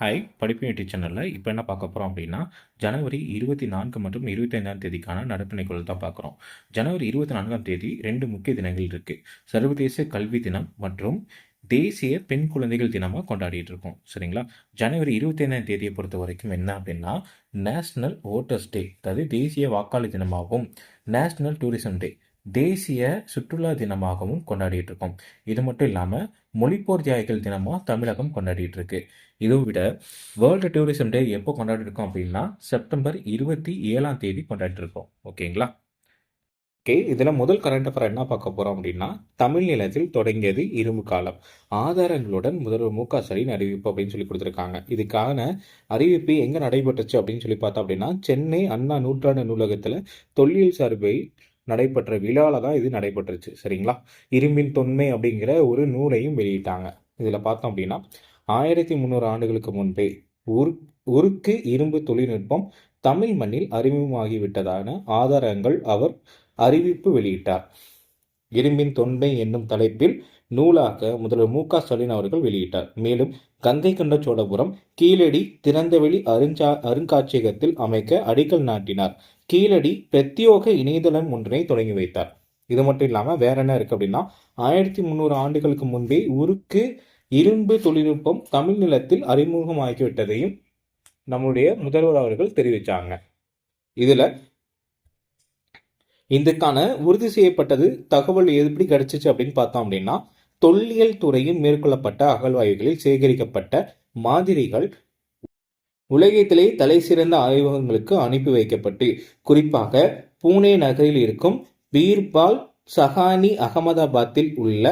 Hi படிப்பு YouTube சேனலில் இப்போ என்ன பார்க்க போகிறோம் அப்படின்னா ஜனவரி இருபத்தி நான்கு மற்றும் இருபத்தைந்தாம் தேதிக்கான நடப்பினைக்குள் தான் பார்க்குறோம். ஜனவரி இருபத்தி நான்காம் தேதி ரெண்டு முக்கிய தினங்கள் இருக்குது சர்வதேச கல்வி தினம் மற்றும் தேசிய பெண் குழந்தைகள் தினமாக கொண்டாடிட்டு இருக்கோம். சரிங்களா? ஜனவரி இருபத்தைந்தாம் தேதியை பொறுத்த வரைக்கும் என்ன அப்படின்னா நேஷ்னல் ஓட்டர்ஸ் டே அதாவது தேசிய வாக்காளர் தினமாகவும் நேஷ்னல் டூரிசம் டே தேசிய சுற்றுலா தினமாகவும் கொண்டாடிட்டு இருக்கோம். இது மட்டும் இல்லாமல் மொழிப்போர் தியாகிகள் தினமாக தமிழகம் கொண்டாடிட்டு இருக்கு. இதை விட வேர்ல்டு டூரிசம் டே எப்போ கொண்டாடிருக்கோம் அப்படின்னா செப்டம்பர் இருபத்தி ஏழாம் தேதி கொண்டாடிருக்கோம். ஓகேங்களா? ஓகே இதில் முதல் கரண்ட் அஃபேர் என்ன பார்க்க போகிறோம் அப்படின்னா தமிழ் நிலத்தில் தொடங்கியது இரும்பு காலம். ஆதாரங்களுடன் முதல்வர் மு க ஸ்டாலின் அறிவிப்பு அப்படின்னு சொல்லி கொடுத்துருக்காங்க. இதுக்கான அறிவிப்பு எங்கே நடைபெற்றுச்சு அப்படின்னு சொல்லி பார்த்தோம் அப்படின்னா சென்னை அண்ணா நூற்றாண்டு நூலகத்தில் தொல்லியல் சார்பை நடைபெற்ற விழாவில் தான் இது நடைபெற்றுச்சு. சரிங்களா? இரும்பின் தொன்மை அப்படிங்கிற ஒரு நூலையும் வெளியிட்டாங்க. இதில் பார்த்தோம் அப்படின்னா ஆயிரத்தி முந்நூறு ஆண்டுகளுக்கு முன்பே உரு உருக்கு இரும்பு தொழில்நுட்பம் தமிழ் மண்ணில் அறிமுகமாகிவிட்டதான ஆதாரங்கள் அவர் அறிவிப்பு வெளியிட்டார். இரும்பின் தொன்மை என்னும் தலைப்பில் நூலாக முதல்வர் மு க ஸ்டாலின் அவர்கள் வெளியிட்டார். மேலும் கங்கை கொண்ட சோழபுரம் கீழடி திறந்தவெளி அருஞ்சா அருங்காட்சியகத்தில் அமைக்க அடிக்கல் நாட்டினார். கீழடி பிரத்யோக இணையதளம் ஒன்றினை தொடங்கி வைத்தார். இது மட்டும் இல்லாமல் வேற என்ன இருக்கு அப்படின்னா ஆயிரத்தி முந்நூறு ஆண்டுகளுக்கு முன்பே உருக்கு இரும்பு தொழில்நுட்பம் தமிழ் நிலத்தில் அறிமுகமாகிவிட்டதையும் நம்முடைய முதல்வர் அவர்கள் தெரிவித்தாங்க இதுல இதுக்கான உறுதி செய்யப்பட்டது தகவல் எப்படி கிடைச்சிச்சு அப்படின்னு பார்த்தோம் அப்படின்னா தொல்லியல் துறையில் மேற்கொள்ளப்பட்ட அகழ்வாய்வுகளில் சேகரிக்கப்பட்ட மாதிரிகள் உலகத்திலே தலை சிறந்த ஆய்வகங்களுக்கு அனுப்பி வைக்கப்பட்டு குறிப்பாக பூனே நகரில் இருக்கும் பீர்பால் சஹானி அகமதாபாத்தில் உள்ள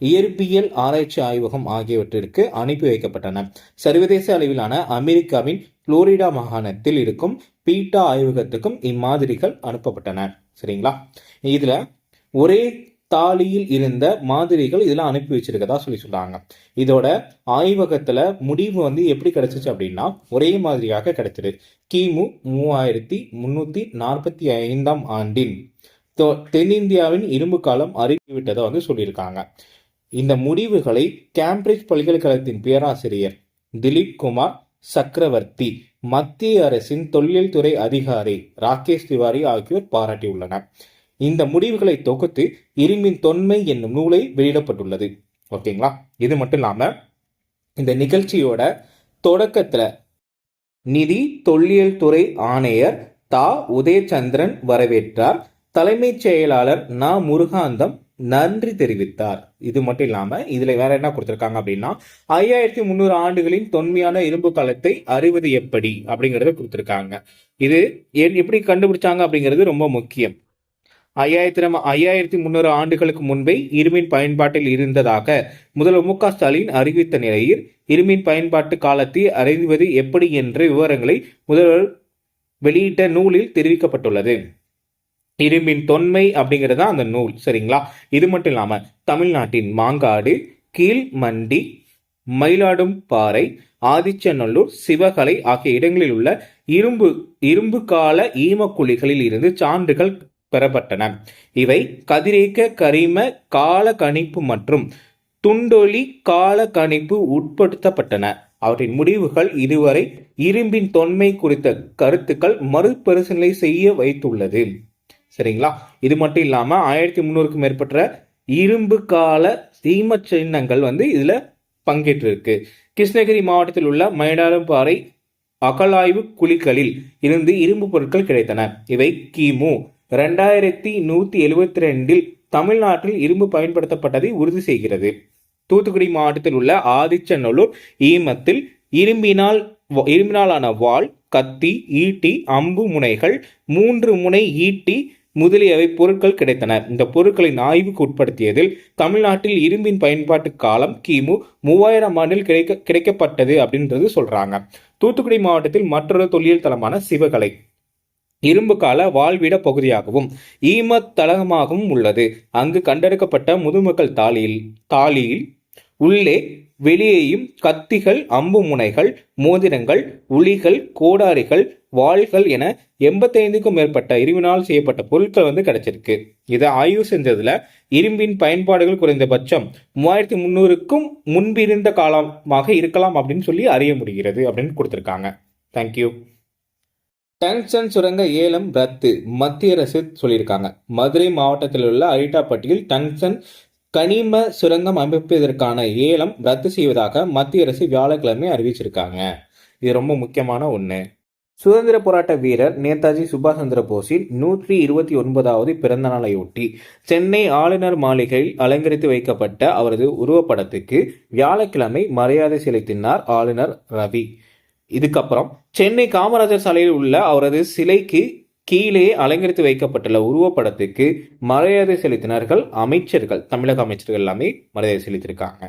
இயற்பியல் ஆராய்ச்சி ஆய்வகம் ஆகியவற்றிற்கு அனுப்பி வைக்கப்பட்டன. சர்வதேச அளவிலான அமெரிக்காவின் புளோரிடா மாகாணத்தில் இருக்கும் பீட்டா ஆய்வகத்துக்கும் இம்மாதிரிகள் அனுப்பப்பட்டன. சரிங்களா? இதுல ஒரே தாலியில் இருந்த மாதிரிகள் இதெல்லாம் அனுப்பி வச்சிருக்கதா சொல்லி சொல்றாங்க. இதோட ஆய்வகத்துல முடிவு வந்து எப்படி கிடைச்சிச்சு அப்படின்னா ஒரே மாதிரியாக கிடைச்சது. கிமு மூவாயிரத்தி முன்னூத்தி நாற்பத்தி ஐந்தாம் ஆண்டின் தென்னிந்தியாவின் இரும்பு காலம் அறிவிவிட்டதை வந்து சொல்லியிருக்காங்க. இந்த முடிவுகளை கேம்பிரிட்ஜ் பல்கலைக்கழகத்தின் பேராசிரியர் திலீப் குமார் சக்கரவர்த்தி மத்திய அரசின் தொழில்துறை அதிகாரி ராகேஷ் திவாரி ஆகியோர் பாராட்டியுள்ளனர். இந்த முடிவுகளை தொகுத்து இரும்பின் தொன்மை என்னும் நூலை வெளியிடப்பட்டுள்ளது. ஓகேங்களா? இது மட்டும் இல்லாம இந்த நிகழ்ச்சியோட தொடக்கத்துல நிதி தொல்லியல் துறை ஆணையர் தா. உதயச்சந்திரன் வரவேற்றார். தலைமைச் செயலாளர் நா. முருகாந்தம் நன்றி தெரிவித்தார். இது மட்டும் இல்லாம இதுல வேற என்ன கொடுத்திருக்காங்க அப்படின்னா ஐயாயிரத்தி முந்நூறு ஆண்டுகளின் தொன்மையான இரும்பு காலத்தை அறிவது எப்படி அப்படிங்கறத கொடுத்திருக்காங்க. இது எப்படி கண்டுபிடிச்சாங்க அப்படிங்கிறது ரொம்ப முக்கியம். ஐயாயிரத்தி ஐயாயிரத்தி முந்நூறு ஆண்டுகளுக்கு முன்பே இருமின் பயன்பாட்டில் இருந்ததாக முதல்வர் மு க ஸ்டாலின் அறிவித்த நிலையில் இருமின் பயன்பாட்டு காலத்தை அறிவது எப்படி என்ற விவரங்களை முதல்வர் வெளியிட்ட நூலில் தெரிவிக்கப்பட்டுள்ளது. இரும்பின் தொன்மை அப்படிங்கிறது தான் அந்த நூல் சரிங்களா? இது மட்டும் இல்லாமல் தமிழ்நாட்டின் மாங்காடு கீழ்மண்டி மயிலாடும்பாறை ஆதிச்சநல்லூர் சிவகலை ஆகிய இடங்களில் உள்ள இரும்பு இரும்பு கால ஈமக்குழிகளில் இருந்து சான்றுகள் பெறப்பட்டன. இவை கதிரேக்க கரிம கால கணிப்பு மற்றும் துண்டொலி கால கணிப்பு உட்படுத்தப்பட்டன. அவற்றின் முடிவுகள் இதுவரை இரும்பின் தொன்மை குறித்த கருத்துக்கள் மறுபரிசீலனை செய்ய வைத்துள்ளது. சரிங்களா? இது மட்டும் இல்லாமல் ஆயிரத்தி முந்நூறுக்கும் மேற்பட்ட இரும்பு கால சீம சின்னங்கள் வந்து இதில் பங்கேற்றிருக்கு. கிருஷ்ணகிரி மாவட்டத்தில் உள்ள மயிலாடும்பாறை அகலாய்வு குழிகளில் இருந்து இரும்பு பொருட்கள் கிடைத்தன. இவை கிமு. ரெண்டாயிரத்தி நூத்தி எழுபத்தி ரெண்டில் தமிழ்நாட்டில் இரும்பு பயன்படுத்தப்பட்டதை உறுதி செய்கிறது. தூத்துக்குடி மாவட்டத்தில் உள்ள ஆதிச்சநல்லூர் ஈமத்தில் இரும்பினால் இரும்பினாலான வாள் கத்தி ஈட்டி அம்பு முனைகள் மூன்று முனை ஈட்டி முதலியவை பொருட்கள் கிடைத்தன. இந்த பொருட்களின் ஆய்வுக்கு உட்படுத்தியதில் தமிழ்நாட்டில் இரும்பின் பயன்பாட்டு காலம் கிமு மூவாயிரம் ஆண்டில் கிடைக்க கிடைக்கப்பட்டது அப்படின்றது சொல்றாங்க. தூத்துக்குடி மாவட்டத்தில் மற்றொரு தொல்லியல் தலமான சிவகலை. இரும்பு கால வாழ்விட பகுதியாகவும் ஈம தலகமாகவும் உள்ளது. அங்கு கண்டெடுக்கப்பட்ட முதுமக்கள் தாலியில் தாலியில் உள்ளே வெளியேயும் கத்திகள் அம்பு முனைகள் மோதிரங்கள் உளிகள் கோடாரிகள் வாள்கள் என எண்பத்தைந்துக்கும் மேற்பட்ட இரும்பினால் செய்யப்பட்ட பொருட்கள் வந்து கிடைச்சிருக்கு. இதை ஆய்வு செஞ்சதுல இரும்பின் பயன்பாடுகள் குறைந்தபட்சம் மூவாயிரத்தி முந்நூறுக்கும் முன்பிருந்த காலமாக இருக்கலாம் அப்படின்னு சொல்லி அறிய முடிகிறது அப்படின்னு கொடுத்துருக்காங்க. தேங்க்யூ டங்ஸ்டன் சுரங்க ஏலம் ரத்து மத்திய அரசு சொல்லியிருக்காங்க. மதுரை மாவட்டத்தில் உள்ள அரிட்டாப்பட்டியில் டங்ஸ்டன் கனிம சுரங்கம் அமைப்பதற்கான ஏலம் ரத்து செய்வதாக மத்திய அரசு வியாழக்கிழமை அறிவிச்சிருக்காங்க. இது ரொம்ப முக்கியமான ஒன்று சுதந்திர போராட்ட வீரர் நேதாஜி சுபாஷ் சந்திர போஸின் நூற்றி இருபத்தி ஒன்பதாவது பிறந்த நாளையொட்டி சென்னை ஆளுநர் மாளிகையில் அலங்கரித்து வைக்கப்பட்ட அவரது உருவப்படத்துக்கு வியாழக்கிழமை மரியாதை செலுத்தினார் ஆளுநர் ரவி. இதுக்கப்புறம் சென்னை காமராஜர் சாலையில் உள்ள அவரது சிலைக்கு கீழே அலங்கரித்து வைக்கப்பட்டுள்ள உருவப்படத்துக்கு மரியாதை செலுத்தினார்கள் அமைச்சர்கள். தமிழக அமைச்சர்கள் எல்லாமே மரியாதை செலுத்தியிருக்காங்க.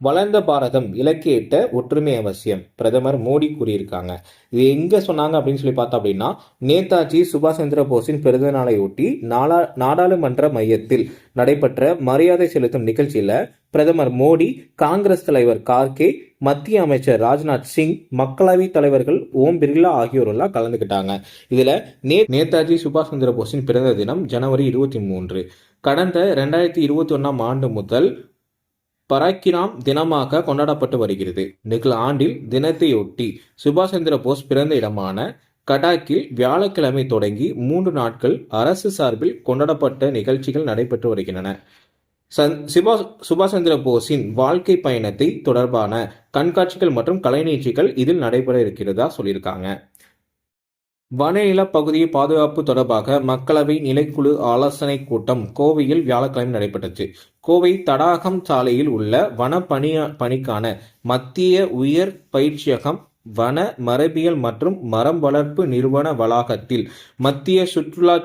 வளர்ந்த பாரதம் இலக்கை எட்ட ஒற்றுமை அவசியம். பிரதமர் மோடி கூறியிருக்காங்க. இது எங்க சொன்னாங்க அப்படின்னு சொல்லி பார்த்தோம் அப்படின்னா நேதாஜி சுபாஷ் சந்திர போஸின் பிறந்த நாளை ஒட்டி நாடா நாடாளுமன்ற மையத்தில் நடைபெற்ற மரியாதை செலுத்தும் நிகழ்ச்சியில பிரதமர் மோடி காங்கிரஸ் தலைவர் கார்கே மத்திய அமைச்சர் ராஜ்நாத் சிங் மக்களவை தலைவர்கள் ஓம் பிர்லா ஆகியோரெல்லாம் கலந்துக்கிட்டாங்க இதுல நே நேதாஜி சுபாஷ் சந்திர போஸின் பிறந்த தினம் ஜனவரி இருபத்தி மூன்று. கடந்த ரெண்டாயிரத்தி இருபத்தி ஒன்னாம் ஆண்டு முதல் பராக்கிராம் தினமாக கொண்டாடப்பட்டு வருகிறது. நிகழ் ஆண்டில் தினத்தையொட்டி சுபாஷ் சந்திர போஸ் பிறந்த இடமான கடாக்கில் வியாழக்கிழமை தொடங்கி மூன்று நாட்கள் அரசு சார்பில் கொண்டாடப்பட்ட நிகழ்ச்சிகள் நடைபெற்று வருகின்றன. சந் சுபாஷ் சுபாஷ் சந்திர போஸின் வாழ்க்கை பயணத்தை தொடர்பான கண்காட்சிகள் மற்றும் கலை நிகழ்ச்சிகள் இதில் நடைபெற இருக்கிறதா சொல்லியிருக்காங்க. வனநில பகுதியை பாதுகாப்பு தொடர்பாக மக்களவை நிலைக்குழு ஆலோசனை கூட்டம் கோவையில் வியாழக்கிழமை நடைபெற்றது. கோவை தடாகம் சாலையில் உள்ள வன பணி பணிக்கான மத்திய உயர் பயிற்சியகம் வன மரபியல் மற்றும் மரம் வளர்ப்பு நிறுவன வளாகத்தில் மத்திய சுற்றுலா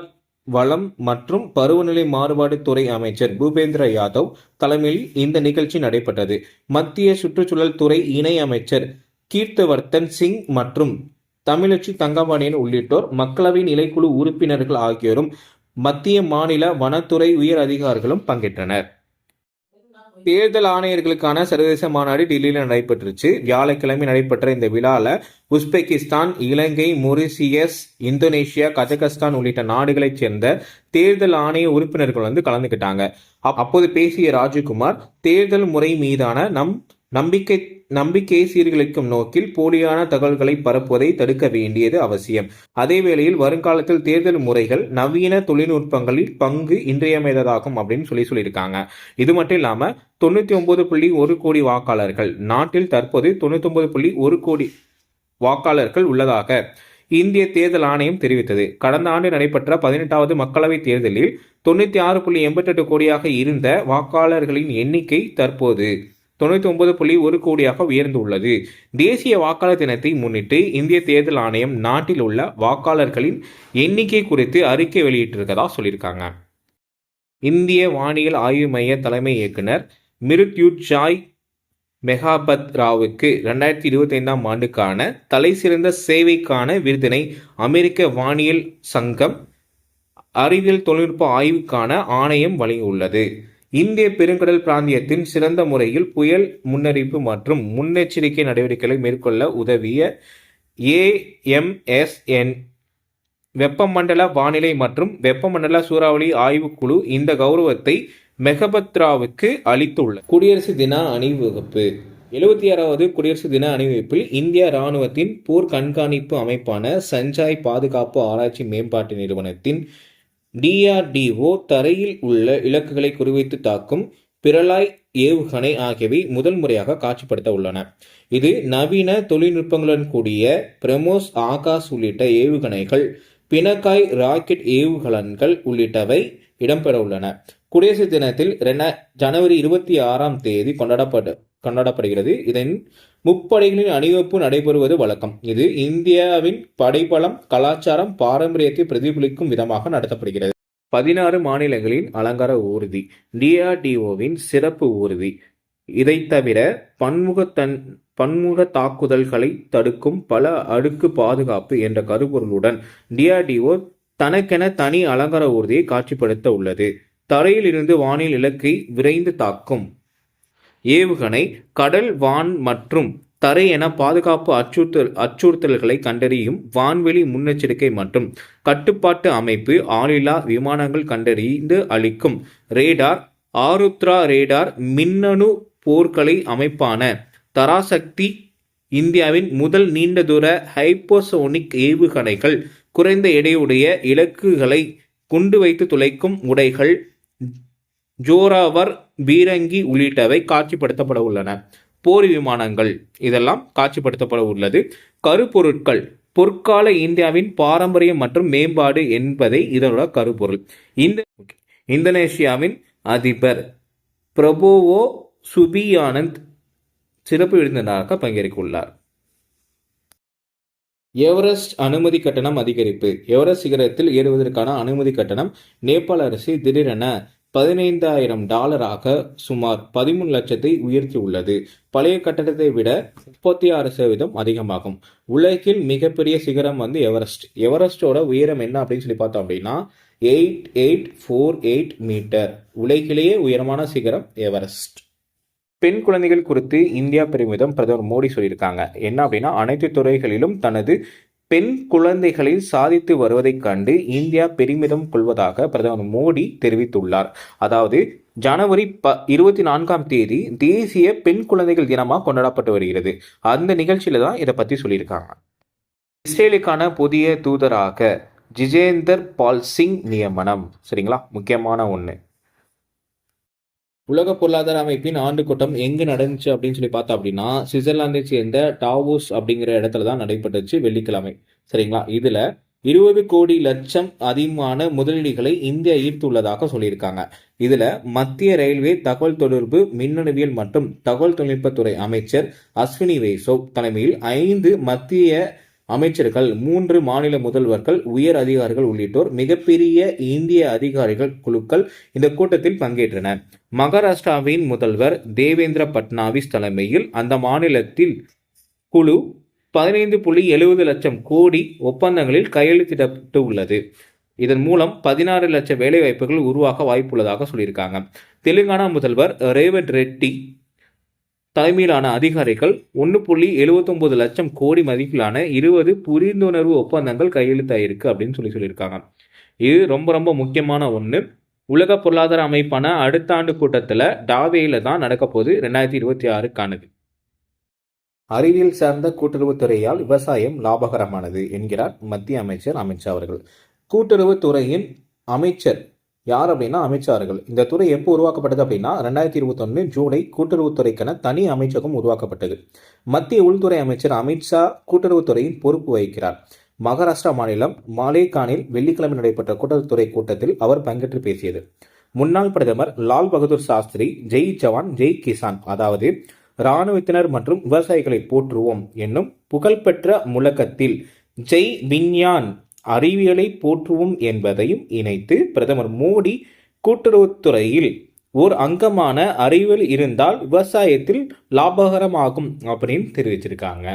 வளம் மற்றும் பருவநிலை மாறுபாடு துறை அமைச்சர் பூபேந்திர யாதவ் தலைமையில் இந்த நிகழ்ச்சி நடைபெற்றது. மத்திய சுற்றுச்சூழல் துறை இணை அமைச்சர் கீர்த்தவர்த்தன் சிங் மற்றும் தமிழச்சி தங்கமணியன் உள்ளிட்டோர் மக்களவை நிலைக்குழு உறுப்பினர்கள் ஆகியோரும் மத்திய மாநில வனத்துறை உயர் அதிகாரிகளும் பங்கேற்றனர். தேர்தல் ஆணையர்களுக்கான சர்வதேச மாநாடு டெல்லியில் நடைபெற்றுச்சு. வியாழக்கிழமை நடைபெற்ற இந்த விழாவில் Uzbekistan Ilangai Mauritius Indonesia Kazakhstan உள்ளிட்ட நாடுகளைச் சேர்ந்த தேர்தல் ஆணைய உறுப்பினர்கள் வந்து கலந்துக்கிட்டாங்க. அப்போது பேசிய ராஜகுமார் தேர்தல் முறை மீதான நம் நம்பிக்கை நம்பிக்கையை சீர்குலைக்கும் நோக்கில் போலியான தகவல்களை பரப்புவதை தடுக்க வேண்டியது அவசியம். அதே வேளையில் வருங்காலத்தில் தேர்தல் முறைகள் நவீன தொழில்நுட்பங்களில் பங்கு இன்றியமையாததாகும் அப்படின்னு சொல்லி சொல்லியிருக்காங்க. இது மட்டும் இல்லாம தொண்ணூத்தி ஒன்பது புள்ளி ஒரு கோடி வாக்காளர்கள் நாட்டில் தற்போது தொண்ணூத்தி ஒன்பது புள்ளி ஒரு கோடி வாக்காளர்கள் உள்ளதாக இந்திய தேர்தல் ஆணையம் தெரிவித்தது. கடந்த ஆண்டு நடைபெற்ற பதினெட்டாவது மக்களவைத் தேர்தலில் தொண்ணூத்தி ஆறு புள்ளி எண்பத்தி எட்டு கோடியாக இருந்த வாக்காளர்களின் எண்ணிக்கை தற்போது தொண்ணூற்றி ஒன்பது புள்ளி ஒரு கோடியாக உயர்ந்துள்ளது. தேசிய வாக்காளர் தினத்தை முன்னிட்டு இந்திய தேர்தல் ஆணையம் நாட்டில் உள்ள வாக்காளர்களின் எண்ணிக்கை குறித்து அறிக்கை வெளியிட்டிருக்கதா சொல்லியிருக்காங்க. இந்திய வானியல் ஆய்வு மைய தலைமை இயக்குனர் மிருத்யுஜாய் மெகாபத் ராவுக்கு ரெண்டாயிரத்தி இருபத்தி ஐந்தாம் ஆண்டுக்கான தலைசிறந்த சேவைக்கான விருதினை அமெரிக்க வானியல் சங்கம் அறிவியல் தொழில்நுட்ப ஆய்வுக்கான ஆணையம் வழங்கியுள்ளது. இந்திய பெருங்கடல் பிராந்தியத்தின் சிறந்த முறையில் புயல் முன்னறிவிப்பு மற்றும் முன்னெச்சரிக்கை நடவடிக்கைகளை மேற்கொள்ள உதவிய ஏஎம்எஸ்என் வெப்பமண்டல வானிலை மற்றும் வெப்பமண்டல சூறாவளி ஆய்வுக்குழு இந்த கௌரவத்தை மெகபத்ராவுக்கு அளித்துள்ள. குடியரசு தின அணிவகுப்பு. எழுபத்தி ஆறாவது குடியரசு தின அணிவகுப்பில் இந்திய இராணுவத்தின் போர் கண்காணிப்பு அமைப்பான சஞ்சாய் பாதுகாப்பு ஆராய்ச்சி மேம்பாட்டு நிறுவனத்தின் டிஆர்டிஓ தரையில் உள்ள இலக்குகளை குறிவைத்து தாக்கும் பிரலாய் ஏவுகணை ஆகியவை முதல் முறையாக காட்சிப்படுத்த உள்ளன. இது நவீன தொழில்நுட்பங்களுடன் கூடிய பிரமோஸ் ஆகாஷ் உள்ளிட்ட ஏவுகணைகள் பினக்காய் ராக்கெட் ஏவுகலன்கள் உள்ளிட்டவை இடம்பெற உள்ளன. குடியரசு தினத்தில் ஜனவரி இருபத்தி ஆறாம் தேதி கொண்டாடப்பட கொண்டாடப்படுகிறது இதன் முப்படைகளின் அணிவகுப்பு நடைபெறுவது வழக்கம். இது இந்தியாவின் படைபலம் கலாச்சாரம் பாரம்பரியத்தை பிரதிபலிக்கும் விதமாக நடத்தப்படுகிறது. பதினாறு மாநிலங்களின் அலங்கார ஊர்தி டிஆர்டிஓவின் சிறப்பு ஊர்தி. இதை தவிர பன்முகத்தன் பன்முக தாக்குதல்களை தடுக்கும் பல அடுக்கு பாதுகாப்பு என்ற கருப்பொருளுடன் டிஆர்டிஓ தனக்கென தனி அலங்கார ஊர்தியை காட்சிப்படுத்த உள்ளது. தரையில் இருந்து வானில் இலக்கை விரைந்து தாக்கும். ஏவுகணை கடல் வான் மற்றும் தரை என பாதுகாப்பு அச்சுறுத்தல் அச்சுறுத்தல்களை கண்டறியும் வான்வெளி முன்னெச்சரிக்கை மற்றும் கட்டுப்பாட்டு அமைப்பு ஆளில்லா விமானங்கள் கண்டறிந்து அளிக்கும் ரேடார் ஆருத்ரா ரேடார் மின்னணு போர்க்கலை அமைப்பான தராசக்தி இந்தியாவின் முதல் நீண்ட தூர ஹைப்போசோனிக் ஏவுகணைகள் குறைந்த எடையுடைய இலக்குகளை குண்டு வைத்து துளைக்கும் உடைகள் ஜோராவர் பீரங்கி உள்ளிட்டவை காட்சிப்படுத்தப்பட உள்ளன போர் விமானங்கள் இதெல்லாம் காட்சிப்படுத்தப்பட உள்ளது கருப்பொருட்கள் பொற்கால இந்தியாவின் பாரம்பரியம் மற்றும் மேம்பாடு என்பதை இதனோட கருப்பொருள். இந்த இந்தோனேஷியாவின் அதிபர் பிரபோவோ சுபியானந்த் சிறப்பு விருந்தினராக பங்கேற்குள்ளார் எவரெஸ்ட் அனுமதி கட்டணம் அதிகரிப்பு. எவரெஸ்ட் சிகரத்தில் ஏறுவதற்கான அனுமதி கட்டணம் நேபாள அரசு திடீரென பதினைந்தாயிரம் டாலராக சுமார் பதிமூணு லட்சத்தை உயர்த்தியுள்ளது. பழைய கட்டடத்தை விட முப்பத்தி ஆறு சதவீதம் அதிகமாகும். உலகில் மிகப்பெரிய சிகரம் வந்து எவரெஸ்ட். எவரெஸ்டோட உயரம் என்ன அப்படின்னு சொல்லி பார்த்தோம் அப்படின்னா eight eight four eight metre. உலகிலேயே உயரமான சிகரம் எவரெஸ்ட். பெண் குழந்தைகள் குறித்து இந்தியா பெருமிதம் பிரதமர் மோடி சொல்லியிருக்காங்க. என்ன அப்படின்னா அனைத்து துறைகளிலும் தனது பெண் குழந்தைகளை சாதித்து வருவதைக் கண்டு இந்தியா பெருமிதம் கொள்வதாக பிரதமர் மோடி தெரிவித்துள்ளார். அதாவது ஜனவரி ப இருபத்தி நான்காம் தேதி தேசிய பெண் குழந்தைகள் தினமாக கொண்டாடப்பட்டு வருகிறது. அந்த நிகழ்ச்சியில தான் இதை பற்றி சொல்லியிருக்காங்க. இஸ்ரேலுக்கான புதிய தூதராக ஜிஜேந்தர் பால் சிங் நியமனம். சரிங்களா? முக்கியமான ஒன்று உலக பொருளாதார அமைப்பின் ஆண்டு கூட்டம் எங்கு நடந்துச்சு அப்படின்னு சொல்லி பார்த்தோம் அப்படின்னா சுவிட்சர்லாந்தை சேர்ந்த டாவோஸ் அப்படிங்கிற இடத்துல தான் நடைபெற்றுச்சு வெள்ளிக்கிழமை. சரிங்களா? இதுல இருபது கோடி லட்சம் அதிகமான முதலீடுகளை இந்தியா ஈர்த்துள்ளதாக சொல்லியிருக்காங்க. இதுல மத்திய ரயில்வே தகவல் தொடர்பு மின்னணுவியல் மற்றும் தகவல் தொழில்நுட்பத்துறை அமைச்சர் அஸ்வினி வைசோவ் தலைமையில் ஐந்து மத்திய அமைச்சர்கள் மூன்று மாநில முதல்வர்கள் உயர் அதிகாரிகள் உள்ளிட்டோர் மிகப்பெரிய இந்திய அதிகாரிகள் குழுக்கள் இந்த கூட்டத்தில் பங்கேற்றனர். மகாராஷ்டிராவின் முதல்வர் தேவேந்திர பட்னாவிஸ் தலைமையில் அந்த மாநிலத்தில் குழு பதினைந்து புள்ளி எழுபது லட்சம் கோடி ஒப்பந்தங்களில் கையெழுத்திடப்பட்டு உள்ளது இதன் மூலம் பதினாறு லட்சம் வேலைவாய்ப்புகள் உருவாக வாய்ப்புள்ளதாக சொல்லியிருக்காங்க. தெலுங்கானா முதல்வர் ரேவட் ரெட்டி தலைமையிலான அதிகாரிகள் ஒன்று புள்ளி எழுபத்தொம்பது லட்சம் கோடி மதிப்பிலான இருபது புரிந்துணர்வு ஒப்பந்தங்கள் கையெழுத்தாயிருக்கு அப்படின்னு சொல்லி சொல்லியிருக்காங்க. இது ரொம்ப ரொம்ப முக்கியமான ஒன்று உலக பொருளாதார அமைப்பான அடுத்த ஆண்டு கூட்டத்தில் டாவேயில் தான் நடக்க போகுது ரெண்டாயிரத்தி இருபத்தி ஆறுக்கானது. அறிவியல் சார்ந்த கூட்டுறவுத்துறையால் விவசாயம் லாபகரமானது என்கிறார் மத்திய அமைச்சர் அமித்ஷா அவர்கள். கூட்டுறவுத்துறையின் அமைச்சர் யார் அப்படின்னா அமைச்சார்கள். இந்த துறை எப்போ உருவாக்கப்பட்டது அப்படின்னா ரெண்டாயிரத்தி இருபத்தொன்னு ஜூலை கூட்டுறவுத்துறைக்கான தனி அமைச்சகம் உருவாக்கப்பட்டது. மத்திய உள்துறை அமைச்சர் அமித்ஷா கூட்டுறவுத்துறையின் பொறுப்பு வகிக்கிறார். மகாராஷ்டிரா மாநிலம் மாலேகானில் வெள்ளிக்கிழமை நடைபெற்ற கூட்டுறவுத்துறை கூட்டத்தில் அவர் பங்கேற்று பேசியது. முன்னாள் பிரதமர் லால் பகதூர் சாஸ்திரி ஜெய் ஜவான் ஜெய் கிசான். அதாவது இராணுவத்தினர் மற்றும் விவசாயிகளை போற்றுவோம் என்னும் புகழ்பெற்ற முழக்கத்தில் ஜெய் விஞ்ஞான் அறிவியலை போற்றுவோம் என்பதையும் இணைத்து பிரதமர் மோடி கூட்டுறவுத்துறையில் ஓர் அங்கமான அறிவியல் இருந்தால் விவசாயத்தில் லாபகரமாகும் அப்படின்னு தெரிவிச்சிருக்காங்க.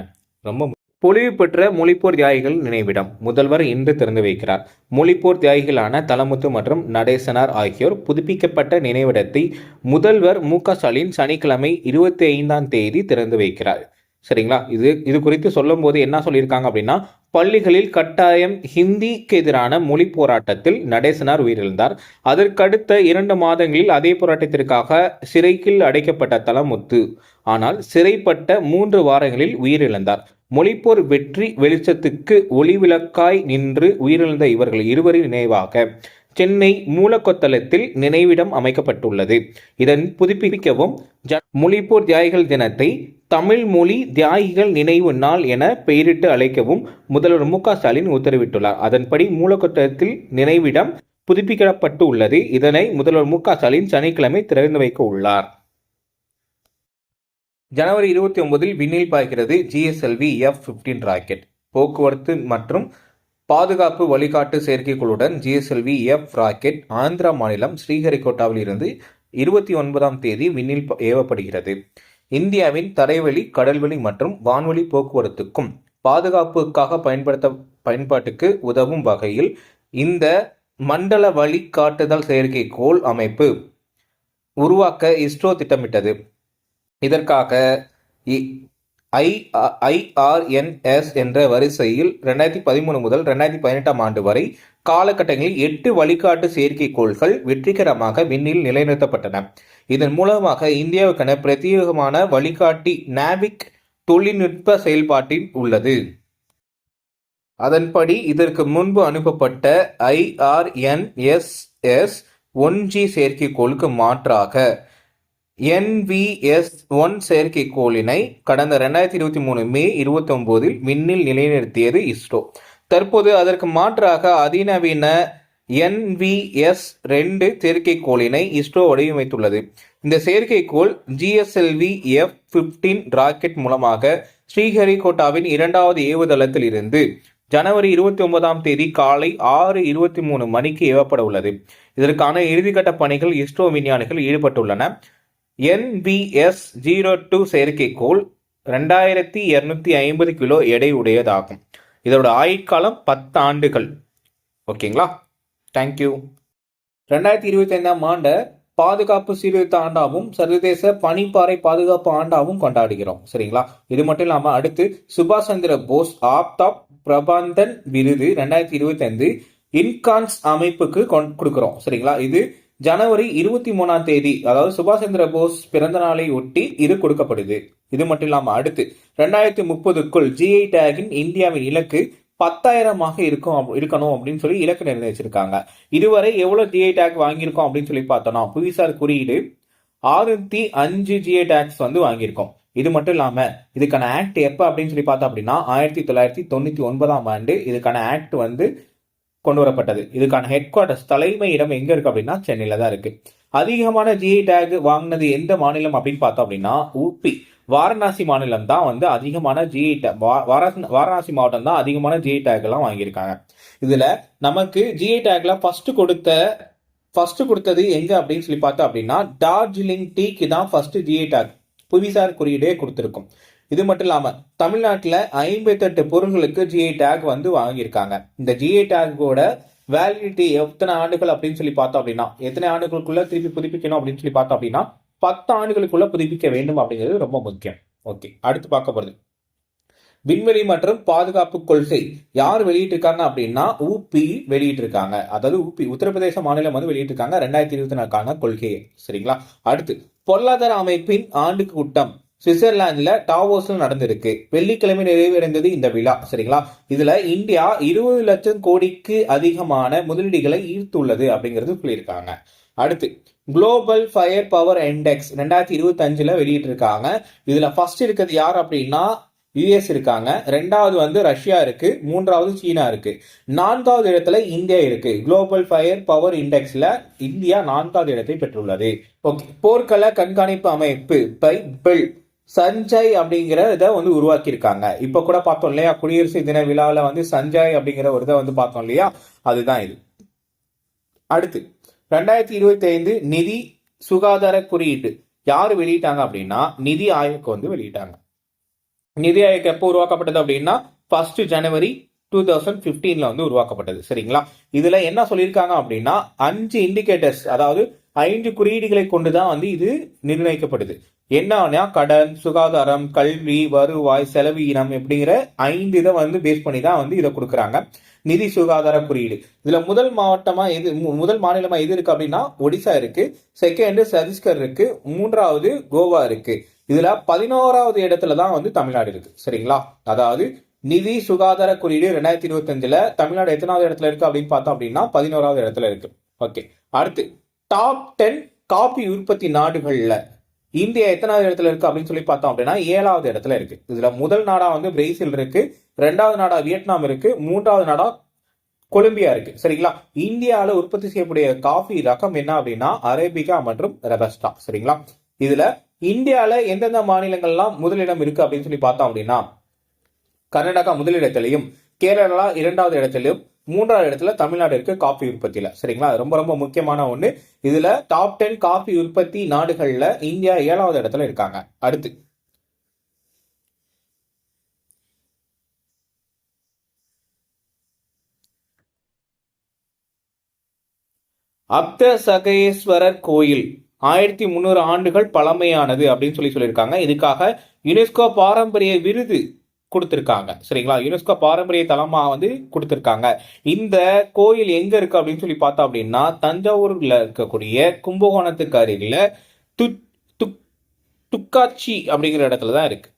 ரொம்ப பொலிவு பெற்ற மொழிப்போர் தியாகிகள் நினைவிடம். முதல்வர் இன்று திறந்து வைக்கிறார். மொழிப்போர் தியாகிகளான தலமுத்து மற்றும் நடேசனார் ஆகியோர் புதுப்பிக்கப்பட்ட நினைவிடத்தை முதல்வர் மு க ஸ்டாலின் சனிக்கிழமை இருபத்தி ஐந்தாம் தேதி திறந்து வைக்கிறார். சரிங்களா? இது இது குறித்து சொல்லும்போது என்ன சொல்லியிருக்காங்க அப்படின்னா பள்ளிகளில் கட்டாயம் ஹிந்திக்கு எதிரான மொழி போராட்டத்தில் நடேசனார் உயிரிழந்தார். அதற்கடுத்த இரண்டு மாதங்களில் அதே போராட்டத்திற்காக சிறைக்கில் அடைக்கப்பட்ட தலமுத்து. ஆனால் சிறைப்பட்ட மூன்று வாரங்களில் உயிரிழந்தார். மொழிப்போர் வெற்றி வெளிச்சத்துக்கு ஒளிவிளக்காய் நின்று உயிரிழந்த இவர்கள் இருவரின் நினைவாக சென்னை மூலக்கொத்தளத்தில் நினைவிடம் அமைக்கப்பட்டுள்ளது. இதன் புதுப்பிக்கவும் மொழிப்போர் தியாகிகள் தினத்தை தமிழ் மொழி தியாகிகள் நினைவு நாள் என பெயரிட்டு அழைக்கவும் முதல்வர் மு ஸ்டாலின் உத்தரவிட்டுள்ளார். அதன்படி மூலக்கூட்டத்தில் நினைவிடம் புதுப்பிக்கப்பட்டு உள்ளது இதனை முதல்வர் மு ஸ்டாலின் சனிக்கிழமை திறந்து வைக்க உள்ளார். ஜனவரி இருபத்தி ஒன்பதில் விண்ணில் பாய்கிறது ஜிஎஸ்எல்வி எஃப் பிப்டீன் ராக்கெட். போக்குவரத்து மற்றும் பாதுகாப்பு வழிகாட்டு செயற்கைக்குழுடன் ஜிஎஸ்எல்வி எஃப் ராக்கெட் ஆந்திரா மாநிலம் ஸ்ரீஹரிகோட்டாவில் இருந்து இருபத்தி ஒன்பதாம் தேதி விண்ணில் ஏவப்படுகிறது. இந்தியாவின் தரைவழி கடல்வழி மற்றும் வான்வழி போக்குவரத்துக்கும் பாதுகாப்புக்காக பயன்படுத்த பயன்பாட்டுக்கு உதவும் வகையில் இந்த மண்டல வழிகாட்டுதல் செயற்கைக்கோள் அமைப்பு உருவாக்க இஸ்ரோ திட்டமிட்டது. இதற்காக ஐஆர்என்எஸ் என்ற வரிசையில் ரெண்டாயிரத்தி பதிமூணு முதல் ரெண்டாயிரத்தி பதினெட்டாம் ஆண்டு வரை காலகட்டங்களில் எட்டு வழிகாட்டு செயற்கைக்கோள்கள் வெற்றிகரமாக விண்ணில் நிலைநிறுத்தப்பட்டன. இதன் மூலமாக இந்தியாவுக்கான பிரத்யேகமான வழிகாட்டி நாவிக் தொழில்நுட்ப செயல்பாட்டில் உள்ளது. அதன்படி இதற்கு முன்பு அனுப்பப்பட்ட ஐஆர்என்எஸ்எஸ் ஒன் ஜி செயற்கைக்கோளுக்கு மாற்றாக என்விஎஸ் ஒன் செயற்கைக்கோளினை கடந்த ரெண்டாயிரத்தி இருபத்தி மூணு மே இருபத்தி ஒன்பதில் விண்ணில் நிலைநிறுத்தியது இஸ்ரோ. தற்போது அதற்கு மாற்றாக அதிநவீன என்விஎஸ் ரெண்டு செயற்கைக்கோளினை இஸ்ரோ வடிவமைத்துள்ளது. இந்த செயற்கைக்கோள் ஜிஎஸ்எல்வி எஃப் பிப்டீன் ராக்கெட் மூலமாக ஸ்ரீஹரிகோட்டாவின் இரண்டாவது ஏவுதளத்தில் இருந்து ஜனவரி இருபத்தி ஒன்பதாம் தேதி காலை ஆறு இருபத்தி மூணு மணிக்கு ஏவப்பட உள்ளது. இதற்கான இறுதிக்கட்ட பணிகள் இஸ்ரோ விஞ்ஞானிகள் ஈடுபட்டுள்ளன. என்பிஎஸ் ஜீரோ டூ செயற்கைக்கோள் ரெண்டாயிரத்தி இரநூத்தி ஐம்பது கிலோ எடை உடையதாகும். இதோட ஆயுட்காலம் பத்து ஆண்டுகள் ஓகேங்களா? தேங்க்யூ ரெண்டாயிரத்தி இருபத்தி ஐந்தாம் ஆண்டை பாதுகாப்பு சீர்திருத்த ஆண்டாவும் சர்வதேச பனிப்பாறை பாதுகாப்பு ஆண்டாவும் கொண்டாடுகிறோம். சரிங்களா? இது மட்டும் இல்லாமல் அடுத்து சுபாஷ் சந்திர போஸ் ஆப்தாப் பிரபந்தன் விருது ரெண்டாயிரத்தி இருபத்தி ஐந்து இன்கான்ஸ் அமைப்புக்கு கொடுக்குறோம். சரிங்களா? இது ஜனவரி இருபத்தி மூணாம் தேதி அதாவது சுபாஷ் சந்திர போஸ் பிறந்த நாளை ஒட்டி இது கொடுக்கப்படுது. இது மட்டும் இல்லாமல் அடுத்து ரெண்டாயிரத்தி முப்பதுக்குள் ஜிஐ டேகின் இந்தியாவின் இலக்கு பத்தாயிரமாக இருக்கும் இருக்கணும் அப்படின்னு சொல்லி இலக்கு நிர்ணயிச்சிருக்காங்க. இதுவரை எவ்வளவு ஜிஐ டேக் வாங்கியிருக்கோம் அப்படின்னு சொல்லி பார்த்தோம்னா புவிசார் குறியீடு ஆயிரத்தி அஞ்சு ஜிஐ டேக்ஸ் வந்து வாங்கியிருக்கோம். இது மட்டும் இல்லாம இதுக்கான ஆக்ட் எப்ப அப்படின்னு சொல்லி பார்த்தோம் அப்படின்னா ஆயிரத்தி தொள்ளாயிரத்தி தொண்ணூத்தி ஒன்பதாம் ஆண்டு இதுக்கான ஆக்ட் வந்து கொண்டு வரப்பட்டது. இதுக்கான ஹெட் குவார்டர்ஸ் தலைமை இடம் எங்க இருக்கு அப்படின்னா சென்னையில தான் இருக்கு. அதிகமான ஜிஐ டேக் வாங்கினது எந்த மாநிலம் அப்படின்னு பார்த்தோம் அப்படின்னா உபி வாரணாசி மாநிலம் தான் வந்து அதிகமான ஜிஐ டேக் வாரணாசி மாவட்டம் தான் அதிகமான ஜிஐ டேக் எல்லாம் வாங்கியிருக்காங்க. இதுல நமக்கு ஜிஐ டேக்ல ஃபர்ஸ்ட் கொடுத்த ஃபர்ஸ்ட் கொடுத்தது எங்க அப்படின்னு சொல்லி பார்த்தோம் அப்படின்னா டார்ஜிலிங் டீக்கு தான் ஃபர்ஸ்ட் ஜிஐ டேக் புவிசார் குறியீடே கொடுத்துருக்கும். இது மட்டும் இல்லாமல் தமிழ்நாட்டில் ஐம்பத்தெட்டு பொருள்களுக்கு ஜிஐ டேக் வந்து வாங்கியிருக்காங்க. இந்த ஜிஐ டேக்கோட வேலிடிட்டி எத்தனை ஆண்டுகள் அப்படின்னு சொல்லி பார்த்தோம் அப்படின்னா எத்தனை ஆண்டுகளுக்குள்ள திருப்பி புதுப்பிக்கணும் அப்படின்னு சொல்லி பார்த்தோம் அப்படின்னா பத்து ஆண்டுகளுக்குள்ள புதுப்பிக்க வேண்டும் அப்படிங்கிறது ரொம்ப முக்கியம். ஓகே அடுத்து பார்க்க போகிறது விண்வெளி மற்றும் பாதுகாப்பு கொள்கை யார் வெளியிட்டிருக்காங்க அப்படின்னா ஊபி வெளியிட்டிருக்காங்க. அதாவது ஊபி உத்தரப்பிரதேச மாநிலம் வந்து வெளியிட்டிருக்காங்க ரெண்டாயிரத்தி இருபத்தி நாலுக்கான கொள்கையை. சரிங்களா? அடுத்து பொருளாதார அமைப்பின் ஆண்டு கூட்டம். சுவிட்சர்லாந்துல டாவோஸ்ல நடந்திருக்கு. வெள்ளிக்கிழமை நிறைவடைந்தது இந்த விழா. சரிங்களா? இதுல இந்தியா இருபது லட்சம் கோடிக்கு அதிகமான முதலீடுகளை ஈர்த்துள்ளது அப்படிங்கிறது சொல்லியிருக்காங்க. அடுத்து குளோபல் ஃபயர் பவர் இண்டெக்ஸ் ரெண்டாயிரத்தி இருபத்தி அஞ்சுல வெளியிட்டிருக்காங்க. இதுல ஃபர்ஸ்ட் இருக்கிறது யார் அப்படின்னா யுஎஸ் இருக்காங்க. ரெண்டாவது வந்து ரஷ்யா இருக்கு. மூன்றாவது சீனா இருக்கு. நான்காவது இடத்துல இந்தியா இருக்கு. குளோபல் ஃபயர் பவர் இண்டெக்ஸ்ல இந்தியா நான்காவது இடத்தை பெற்றுள்ளது. ஓகே போர்க்கள கண்காணிப்பு அமைப்பு பை பில் சஞ்சய் அப்படிங்கிற இதை வந்து உருவாக்கியிருக்காங்க. இப்போ கூட பார்த்தோம் இல்லையா குடியரசு தின விழாவில் வந்து சஞ்சய் அப்படிங்கிற ஒரு இதை வந்து பார்த்தோம் இல்லையா? அதுதான் இது. அடுத்து ரெண்டாயிரத்தி இருபத்தி ஐந்து நிதி சுகாதார குறியீட்டு. யார் வெளியிட்டாங்க அப்படின்னா நிதி ஆயோக் வந்து வெளியிட்டாங்க. நிதி ஆயோக் எப்போ உருவாக்கப்பட்டது அப்படின்னா ஃபர்ஸ்ட் ஜனவரி டூ தௌசண்ட் ஃபிஃப்டீனில் வந்து உருவாக்கப்பட்டது. சரிங்களா? இதுல என்ன சொல்லியிருக்காங்க அப்படின்னா அஞ்சு இண்டிகேட்டர்ஸ் அதாவது ஐந்து குறியீடுகளை கொண்டுதான் வந்து இது நிர்ணயிக்கப்படுது. என்னன்னா கடன் சுகாதாரம் கல்வி வருவாய் செலவீனம் அப்படிங்கிற ஐந்து இதை வந்து பேஸ் பண்ணி தான் வந்து இதை கொடுக்குறாங்க. நிதி சுகாதார குறியீடு. இதுல முதல் மாவட்டமா எது முதல் மாநிலமா எது இருக்கு அப்படின்னா ஒடிசா இருக்கு. செகண்ட் சத்தீஸ்கர் இருக்கு. மூன்றாவது கோவா இருக்கு. இதுல பதினோராவது இடத்துல தான் வந்து தமிழ்நாடு இருக்கு. சரிங்களா? அதாவது நிதி சுகாதார குறியீடு ரெண்டாயிரத்தி இருபத்தி அஞ்சுல தமிழ்நாடு எத்தனாவது இடத்துல இருக்கு அப்படின்னு பார்த்தோம் அப்படின்னா பதினோராவது இடத்துல இருக்கு. ஓகே. அடுத்து டாப் டென் காபி உற்பத்தி நாடுகள்ல இந்தியா எத்தனாவது இடத்துல இருக்கு அப்படின்னு சொல்லி பார்த்தோம் அப்படின்னா ஏழாவது இடத்துல இருக்கு. இதுல முதல் நாடா வந்து பிரேசில் இருக்கு. ரெண்டாவது நாடா வியட்நாம் இருக்கு. மூன்றாவது நாடா கொலம்பியா இருக்கு. சரிங்களா? இந்தியாவில் உற்பத்தி செய்யக்கூடிய காஃபி ரகம் என்ன அப்படின்னா அரேபிகா மற்றும் ரெபஸ்டா சரிங்களா? இதுல இந்தியாவில் எந்தெந்த மாநிலங்கள்லாம் முதலிடம் இருக்கு அப்படின்னு சொல்லி பார்த்தோம் அப்படின்னா கர்நாடகா முதலிடத்திலையும் கேரளா இரண்டாவது இடத்திலையும் மூன்றாவது இடத்துல தமிழ்நாடு இருக்கு காஃபி உற்பத்தியில. சரிங்களா? ரொம்ப ரொம்ப முக்கியமான ஒண்ணு. இதுல டாப் டென் காஃபி உற்பத்தி நாடுகள்ல இந்தியா ஏழாவது இடத்துல இருக்காங்க. அடுத்து அப்த சகேஸ்வரர் கோயில். ஆயிரத்தி முந்நூறு ஆண்டுகள் பழமையானது அப்படின்னு சொல்லி சொல்லியிருக்காங்க. இதுக்காக யுனெஸ்கோ பாரம்பரிய விருது கொடுத்துருக்காங்க. சரிங்களா? யுனெஸ்கோ பாரம்பரிய தலமாக வந்து கொடுத்துருக்காங்க. இந்த கோயில் எங்கே இருக்குது அப்படின்னு சொல்லி பார்த்தோம் அப்படின்னா தஞ்சாவூரில் இருக்கக்கூடிய கும்பகோணத்துக்கு அருகில் து துக் துக்காட்சி அப்படிங்கிற இடத்துல தான் இருக்குது